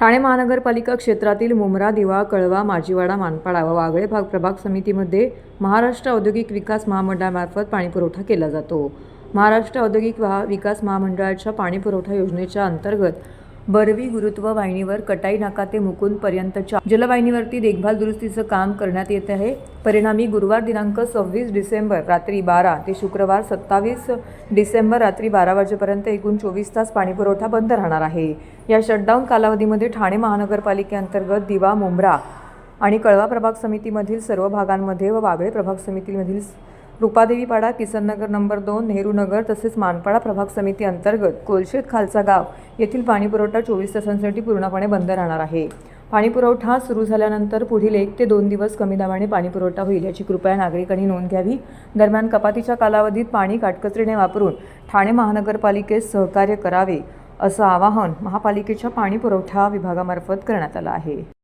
ठाणे महानगरपालिका क्षेत्रातील मुमरा दिवा कळवा माजीवाडा मानपाडा व वागळे भाग प्रभाग समितीमध्ये महाराष्ट्र औद्योगिक विकास महामंडळामार्फत पाणीपुरवठा केला जातो. महाराष्ट्र औद्योगिक विकास महामंडळाच्या पाणीपुरवठा योजनेच्या अंतर्गत बरवी गुरुत्व वाहिनीवर कटाई नाका ते मुकुंदपर्यंतच्या जलवाहिनीवरती देखभाल दुरुस्तीचं काम करण्यात येत आहे. परिणामी गुरुवार दिनांक सव्वीस डिसेंबर रात्री बारा ते शुक्रवार सत्तावीस डिसेंबर रात्री बारा वाजेपर्यंत एकूण चोवीस तास पाणीपुरवठा बंद राहणार आहे. या शटडाऊन कालावधीमध्ये ठाणे महानगरपालिकेअंतर्गत दिवा मुंब्रा आणि कळवा प्रभाग समितीमधील सर्व भागांमध्ये व वागळे प्रभाग समितीमधील रुपादेवीपाडा किसननगर नंबर दोन नेहरू नगर तसेच मानपाडा प्रभाग समिती अंतर्गत कोलशेत खालचा गाव येथील पाणीपुरवठा चोवीस तासांसाठी पूर्णपणे बंद राहणार आहे. पाणीपुरवठा सुरू झाल्यानंतर पुढील एक ते दोन दिवस कमी दाबाने पाणीपुरवठा होईल याची कृपया नागरिकांनी नोंद घ्यावी. दरम्यान कपातीच्या कालावधीत पाणी काटकचरीने वापरून ठाणे महानगरपालिकेस सहकार्य करावे असं आवाहन महापालिकेच्या पाणीपुरवठा विभागामार्फत करण्यात आलं आहे.